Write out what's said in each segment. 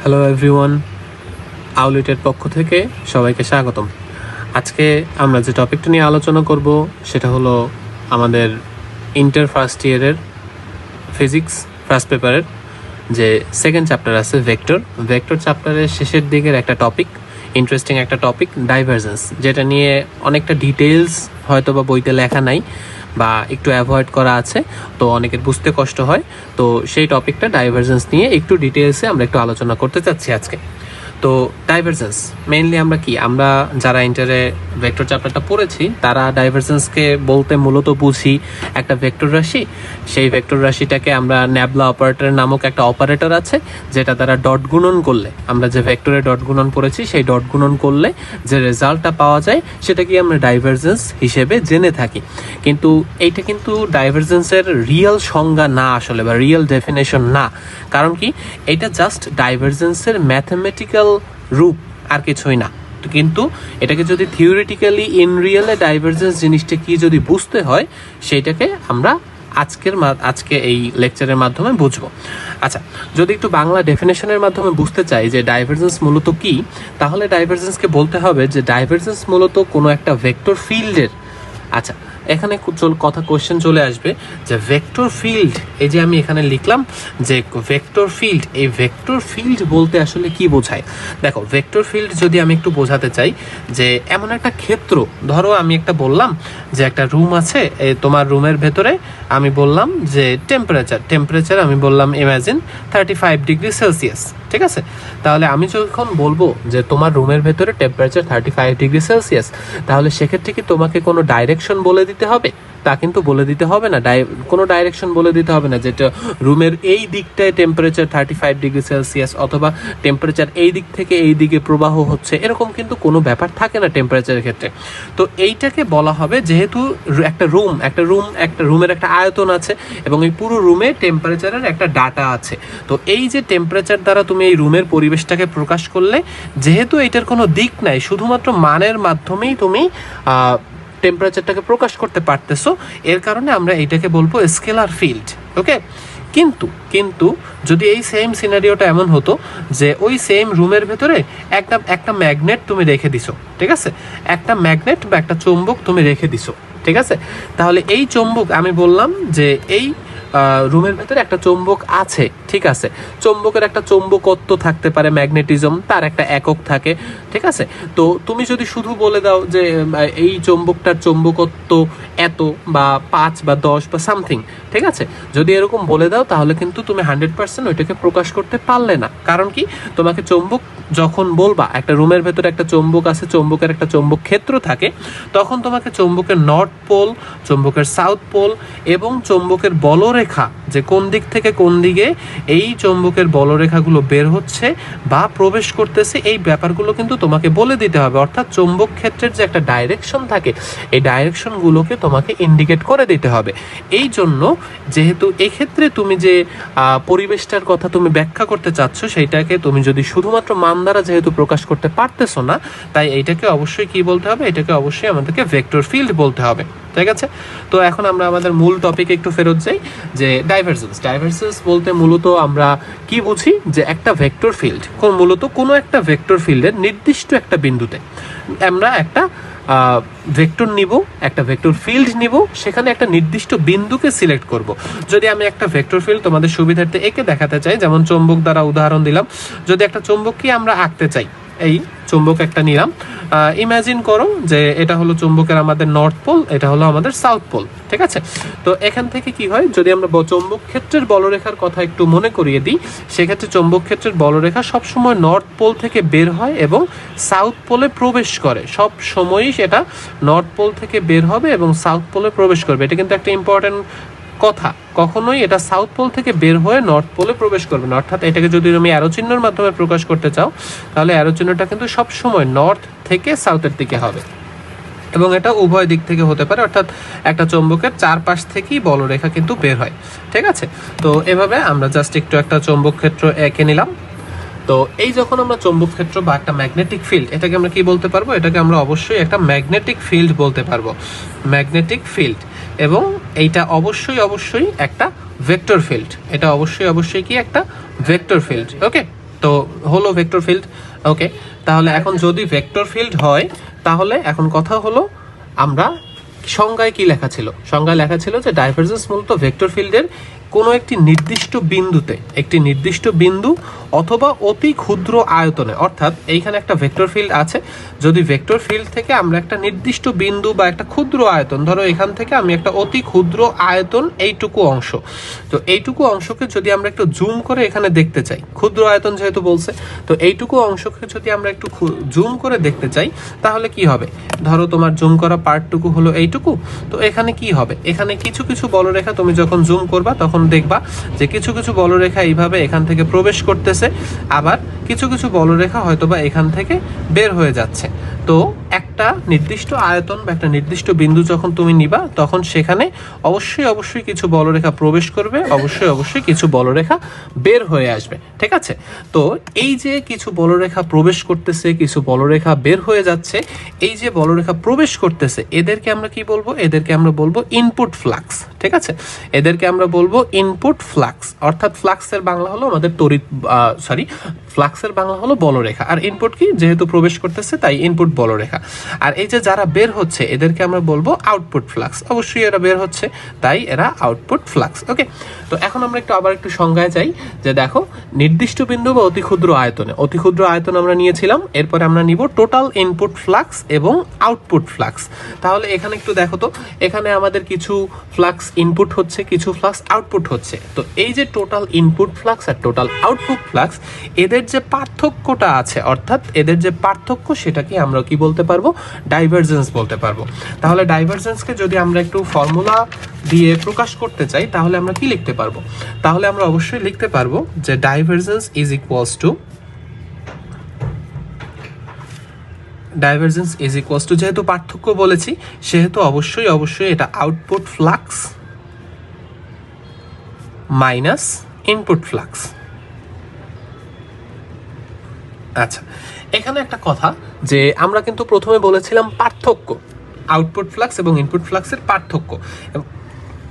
Hello everyone আউলিটের পক্ষ থেকে সবাইকে স্বাগতম। আজকে আমরা যে টপিকটা নিয়ে আলোচনা করব, সেটা হলো আমাদের ইন্টার ফার্স্ট ইয়ারের ফিজিক্স ফার্স্ট পেপারের যে সেকেন্ড চ্যাপ্টার আছে ভেক্টর ভেক্টর চ্যাপ্টারের শেষের দিকের একটা টপিক ইন্টারেস্টিং একটা টপিক ডাইভার্জেন্স যেটা নিয়ে অনেকটা ডিটেলস হয়তো বা বইতে লেখা নাই। বা একটু অ্যাভয়েড করা আছে, তো অনেকের বুঝতে কষ্ট হয়। তো সেই টপিকটা ডাইভারজেন্স নিয়ে একটু ডিটেলসে আমরা একটু আলোচনা করতে চাচ্ছি আজকে। তো ডাইভারজেন্স মেইনলি আমরা কি? আমরা যারা ইন্টারে ভেক্টর চ্যাপ্টারটা পড়েছি, তারা ডাইভারজেন্সকে বলতে মূলত বুঝি একটা ভেক্টর রাশি। সেই ভেক্টর রাশিটাকে আমরা ন্যাবলা অপারেটর নামক একটা অপারেটর আছে, যেটা দ্বারা ডট গুণন করলে, আমরা যে ভেক্টরে ডট গুণন পড়েছি সেই ডট গুণন করলে যে রেজাল্টটা পাওয়া যায় সেটা কি আমরা ডাইভারজেন্স হিসেবে জেনে থাকি। কিন্তু এইটা কিন্তু ডাইভারজেন্সের রিয়েল সংজ্ঞা না আসলে, বা রিয়েল ডেফিনেশন না। কারণ কি? এটা জাস্ট ডাইভারজেন্সের ম্যাথমেটিক্যাল রূপ আর কিছুই না। কিন্তু এটাকে যদি থিওরিটিক্যালি ইন রিয়েলে ডাইভার্জেন্স জিনিসটা কি যদি বুঝতে হয়, সেইটাকে আমরা আজকের আজকে এই লেকচারের মাধ্যমে বুঝব। আচ্ছা যদি একটু বাংলা ডেফিনেশনের মাধ্যমে বুঝতে চাই যে ডাইভার্জেন্স মূলত কি, তাহলে ডাইভার্জেন্সকে বলতে হবে যে ডাইভার্জেন্স মূলত কোনো একটা ভেক্টর ফিল্ডের আচ্ছা এখানে চল, কথা কোশ্চেন চলে আসবে যে ভেক্টর ফিল্ড এই যে আমি এখানে লিখলাম যে ভেক্টর ফিল্ড এই ভেক্টর ফিল্ড বলতে আসলে কি বোঝায়? দেখো ভেক্টর ফিল্ড যদি আমি একটু বোঝাতে চাই যে এমন একটা ক্ষেত্র, ধরো আমি একটা বললাম যে একটা রুম আছে তোমার রুমের ভেতরে আমি বললাম যে টেম্পারেচার টেম্পারেচার আমি বললাম imagine thirty five degree celsius ঠিক আছে? তাহলে আমি যখন বলব যে তোমার রুমের ভেতরে temperature thirty five degree celsius তাহলে সেক্ষেত্রে কি তোমাকে কোনো ডাইরেকশন বলে দিতে হবে, তা কিন্তু বলে দিতে হবে না। কোনো ডাইরেকশন বলে দিতে হবে না, যেটা রুমের এই দিকটায় temperature thirty five degree celsius অথবা টেম্পারেচার এই দিক থেকে এই দিকে প্রবাহ হচ্ছে, এরকম কিন্তু কোনো ব্যাপার থাকে না টেম্পারেচারের ক্ষেত্রে। তো এইটাকে বলা হবে যেহেতু একটা রুম একটা রুম একটা রুমের একটা আয়তন আছে এবং এই পুরো রুমে টেম্পারেচারের একটা ডাটা আছে। তো এই যে টেম্পারেচার দ্বারা তুমি এই রুমের পরিবেশটাকে প্রকাশ করলে, যেহেতু এটার কোনো দিক নাই, শুধুমাত্র মানের মাধ্যমেই তুমি টেম্পারেচারটাকে প্রকাশ করতে পারতেছো, এর কারণে আমরা এইটাকে বলব স্কেলার ফিল্ড ওকে কিন্তু কিন্তু যদি এই সেম সিনারিওটা এমন হতো যে ওই সেম রুমের ভেতরে একটা একটা ম্যাগনেট তুমি রেখে দিছো, ঠিক আছে? একটা ম্যাগনেট বা একটা চুম্বক তুমি রেখে দিছো, ঠিক আছে? তাহলে এই চুম্বক আমি বললাম যে এই রুমের ভেতরে একটা চুম্বক আছে, ঠিক আছে? চুম্বকের একটা চুম্বকত্ব থাকতে পারে, ম্যাগনেটিজম, তার একটা একক থাকে, ঠিক আছে? তো তুমি যদি শুধু বলে দাও যে এই চুম্বকটার চুম্বকত্ব এত বা পাঁচ বা দশ বা সামথিং, ঠিক আছে? যদি এরকম বলে দাও, তাহলে কিন্তু তুমি হান্ড্রেড পার্সেন্ট ওইটাকে প্রকাশ করতে পারলে না। কারণ কি? তোমাকে চুম্বক যখন বলবা, একটা রুমের ভেতরে একটা চুম্বক আছে, চুম্বকের একটা চুম্বক ক্ষেত্র থাকে, তখন তোমাকে চুম্বকের নর্থ পোল, চুম্বকের সাউথ পোল এবং চুম্বকের বলরেখা যে কোন দিক থেকে কোন দিকে এই চুম্বকের বলরেখাগুলো বের হচ্ছে বা প্রবেশ করতেছে, এই ব্যাপারগুলো কিন্তু তোমাকে বলে দিতে হবে। অর্থাৎ চুম্বক ক্ষেত্রের যে একটা ডাইরেকশন থাকে, এই ডাইরেকশনগুলোকে তোমাকে ইন্ডিকেট করে দিতে হবে। এই জন্য যেহেতু এক্ষেত্রে তুমি যে পরিবেশটার কথা তুমি ব্যাখ্যা করতে চাচ্ছ, সেইটাকে তুমি যদি শুধুমাত্র মান দ্বারা যেহেতু প্রকাশ করতে পারতেছো না, তাই এইটাকে অবশ্যই কি বলতে হবে? এটাকে অবশ্যই আমাদেরকে ভেক্টর ফিল্ড বলতে হবে। ঠিক আছে তো এখন আমরা আমাদের মূল টপিকে একটু ফেরত যাই, যে ডাইভারজেন্স ডাইভারজেন্স বলতে মূলত আমরা কি বুঝি? যে একটা ভেক্টর ফিল্ড মূলত কোনো একটা ভেক্টর ফিল্ডের নির্দিষ্ট একটা বিন্দুতে আমরা একটা ভেক্টর নিব, একটা ভেক্টর ফিল্ড নিব, সেখানে একটা নির্দিষ্ট বিন্দুকে সিলেক্ট করব। যদি আমি একটা ভেক্টর ফিল্ড তোমাদের সুবিধার্থে একে দেখাতে চাই, যেমন চৌম্বক দ্বারা উদাহরণ দিলাম, যদি একটা চৌম্বককে আমরা আঁকতে চাই এই চুম্বক একটা নিলাম। ইমাজিন করো যে এটা হলো চুম্বকের আমাদের নর্থ পোল এটা হলো আমাদের সাউথ পোল ঠিক আছে? তো এখান থেকে কি হয়, যদি আমরা চৌম্বক ক্ষেত্রের বলরেখার কথা একটু মনে করিয়ে দিই, সেক্ষেত্রে চৌম্বক ক্ষেত্রের বলরেখা সবসময় নর্থ পোল থেকে বের হয় এবং সাউথ পোলে প্রবেশ করে। সব সময়ই সেটা নর্থ পোল থেকে বের হবে এবং সাউথ পোলে প্রবেশ করবে। এটা কিন্তু একটা ইম্পর্টেন্ট কথা। কখনোই এটা সাউথ পোল থেকে বের হয়ে নর্থ পোলে প্রবেশ করবে না। অর্থাৎ এটাকে যদি তুমি অ্যারো চিহ্নের মাধ্যমে প্রকাশ করতে চাও, তাহলে অ্যারো চিহ্নটা কিন্তু সবসময় নর্থ থেকে সাউথের দিকে হবে। এবং এটা উভয় দিক থেকে হতে পারে। অর্থাৎ একটা চৌম্বকের চারপাশ থেকেই বলরেখা কিন্তু বের হয়। ঠিক আছে? তো এভাবে আমরা জাস্ট একটু একটা চৌম্বক ক্ষেত্র এঁকে নিলাম। তো এই যখন আমরা চৌম্বক ক্ষেত্র বা একটা ম্যাগনেটিক ফিল্ড এটাকে আমরা কি বলতে পারব? এটাকে আমরা অবশ্যই একটা ম্যাগনেটিক ফিল্ড বলতে পারব। ম্যাগনেটিক ফিল্ড এবং এইটা অবশ্যই অবশ্যই একটা ভেক্টর ফিল্ড এটা অবশ্যই অবশ্যই কি একটা ভেক্টর ফিল্ড ওকে তো হলো ভেক্টর ফিল্ড ওকে তাহলে এখন যদি ভেক্টর ফিল্ড হয়, তাহলে এখন কথা হলো আমরা সংজ্ঞায় কি লেখা ছিল? সংজ্ঞায় লেখা ছিল যে ডাইভারজেন্স মূলত ভেক্টর ফিল্ডের কোনো একটি নির্দিষ্ট বিন্দুতে, একটি নির্দিষ্ট বিন্দু অথবা অতি ক্ষুদ্র আয়তনে, অর্থাৎ এইখানে একটা ভেক্টর ফিল্ড আছে, যদি ভেক্টর ফিল্ড থেকে আমরা একটা নির্দিষ্ট বিন্দু বা একটা ক্ষুদ্র আয়তন, ধরো এখান থেকে আমি একটা অতি ক্ষুদ্র আয়তন এইটুকু অংশ, তো এইটুকু অংশকে যদি আমরা একটু জুম করে এখানে দেখতে চাই, ক্ষুদ্র আয়তন যেহেতু বলছে, তো এইটুকু অংশকে যদি আমরা একটু জুম করে দেখতে চাই, তাহলে কি হবে? ধরো তোমার জুম করা পার্টটুকু হলো এইটুকু, তো এখানে কি হবে? এখানে কিছু কিছু বলরেখা তুমি যখন জুম করবা, তখন দেখবা যে কিছু কিছু বলরেখা এইভাবে এখান থেকে প্রবেশ করতেছে, আবার কিছু কিছু বলরেখা হয়তোবা এখান থেকে বের হয়ে যাচ্ছে। তো একটা নির্দিষ্ট আয়তন বা একটা নির্দিষ্ট বিন্দু যখন তুমি নিবা, তখন সেখানে অবশ্যই অবশ্যই কিছু বলরেখা প্রবেশ করবে, অবশ্যই অবশ্যই কিছু বলরেখা বের হয়ে আসবে, ঠিক আছে? তো এই যে কিছু বলরেখা প্রবেশ করতেছে, কিছু বলরেখা বের হয়ে যাচ্ছে, এই যে বলরেখা প্রবেশ করতেছে, এদেরকে আমরা কি বলব? এদেরকে আমরা বলব ইনপুট ফ্লাক্স ঠিক আছে? এদেরকে আমরা বলব ইনপুট ফ্লাক্স অর্থাৎ ফ্লাক্সের বাংলা হলো আমাদের তড়িৎ সরি ফ্লাক্সের বাংলা হলো বলরেখা, আর ইনপুট কি? যেহেতু প্রবেশ করতেছে, তাই ইনপুট বলরেখা। আর এই যে যারা বের হচ্ছে, এদেরকে আমরা বলব আউটপুট ফ্লাক্স অবশ্যই এরা বের হচ্ছে, তাই এরা আউটপুট ফ্লাক্স ওকে তো এখন আমরা একটু আবার একটু সংজ্ঞায় যাই, যে দেখো, নির্দিষ্ট বিন্দু বা অতি ক্ষুদ্র আয়তনে অতি ক্ষুদ্র আয়তন আমরা নিয়েছিলাম, এরপরে আমরা নিব টোটাল ইনপুট ফ্লাক্স এবং আউটপুট ফ্লাক্স তাহলে এখানে একটু দেখো তো, এখানে আমাদের কিছু ফ্লাক্স ইনপুট হচ্ছে, কিছু ফ্লাক্স আউটপুট হচ্ছে। তো এই যে টোটাল ইনপুট ফ্লাক্স আর টোটাল আউটপুট ফ্লাক্স এদের যে পার্থক্যটা আছে, অর্থাৎ এদের যে পার্থক্য, সেটাকে আমরা কি বলতে পারব ডাইভারজেন্স বলতে পারব। তাহলে ডাইভারজেন্সকে যদি আমরা একটু ফর্মুলা দিয়ে প্রকাশ করতে চাই, তাহলে আমরা কি লিখতে পারব? তাহলে আমরা অবশ্যই লিখতে পারব যে divergence is equals to divergence is equals to যেহেতু পার্থক্য বলেছি, সেহেতু অবশ্যই অবশ্যই এটা output flux minus input flux আচ্ছা এখানে একটা কথা যে আমরা কিন্তু প্রথমে বলেছিলাম পার্থক্য আউটপুট ফ্লাক্স এবং ইনপুট ফ্লাক্সের পার্থক্য।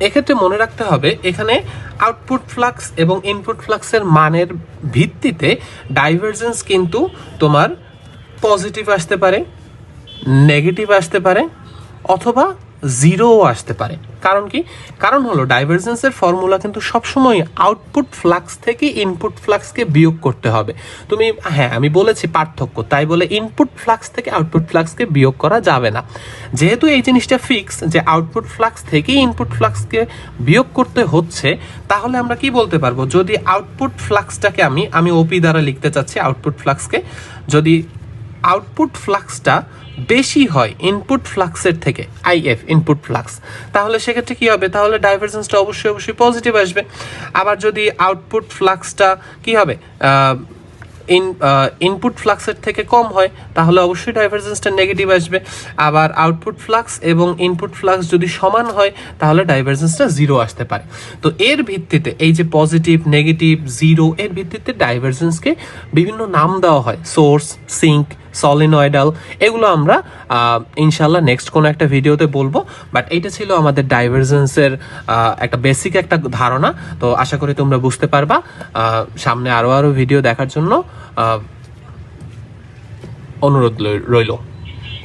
এক্ষেত্রে মনে রাখতে হবে, এখানে আউটপুট ফ্লাক্স এবং ইনপুট ফ্লাক্সের মানের ভিত্তিতে ডাইভারজেন্স কিন্তু তোমার পজিটিভ আসতে পারে নেগেটিভ আসতে পারে, অথবা জিরোও আসতে পারে। কারণ কি? কারণ হলো ডাইভারজেন্সের ফর্মুলা কিন্তু সবসময় আউটপুট ফ্লাক্স থেকে ইনপুট ফ্লাক্সকে বিয়োগ করতে হবে। তুমি হ্যাঁ আমি বলেছি পার্থক্য, তাই বলে ইনপুট ফ্লাক্স থেকে আউটপুট ফ্লাক্সকে বিয়োগ করা যাবে না। যেহেতু এই জিনিসটা ফিক্স যে আউটপুট ফ্লাক্স থেকে ইনপুট ফ্লাক্সকে বিয়োগ করতে হচ্ছে, তাহলে আমরা কি বলতে পারব? যদি আউটপুট ফ্লাক্সটাকে আমি আমি ওপি দ্বারা লিখতে চাচ্ছি আউটপুট ফ্লাক্সকে যদি আউটপুট ফ্লাক্সটা বেশি হয় ইনপুট ফ্লাক্সের থেকে আইএফ ইনপুট ফ্লাক্স তাহলে সেক্ষেত্রে কী হবে? তাহলে ডাইভারজেন্সটা অবশ্যই অবশ্যই পজিটিভ আসবে। আবার যদি আউটপুট ফ্লাক্সটা কি হবে? ইন ইনপুট ফ্লাক্সের থেকে কম হয়, তাহলে অবশ্যই ডাইভারজেন্সটা নেগেটিভ আসবে। আবার আউটপুট ফ্লাক্স এবং ইনপুট ফ্লাক্স যদি সমান হয়, তাহলে ডাইভারজেন্সটা জিরো আসতে পারে। তো এর ভিত্তিতে এই যে পজিটিভ নেগেটিভ জিরো এর ভিত্তিতে ডাইভারজেন্সকে বিভিন্ন নাম দেওয়া হয়। সোর্স সিঙ্ক সলিনয়েডাল এগুলো আমরা ইনশাল্লাহ নেক্সট কোনো একটা ভিডিওতে বলব। বাট এইটা ছিল আমাদের ডাইভারজেন্সের একটা বেসিক একটা ধারণা। তো আশা করি তোমরা বুঝতে পারবা। সামনে আরও আরও ভিডিও দেখার জন্য অনুরোধ রইল।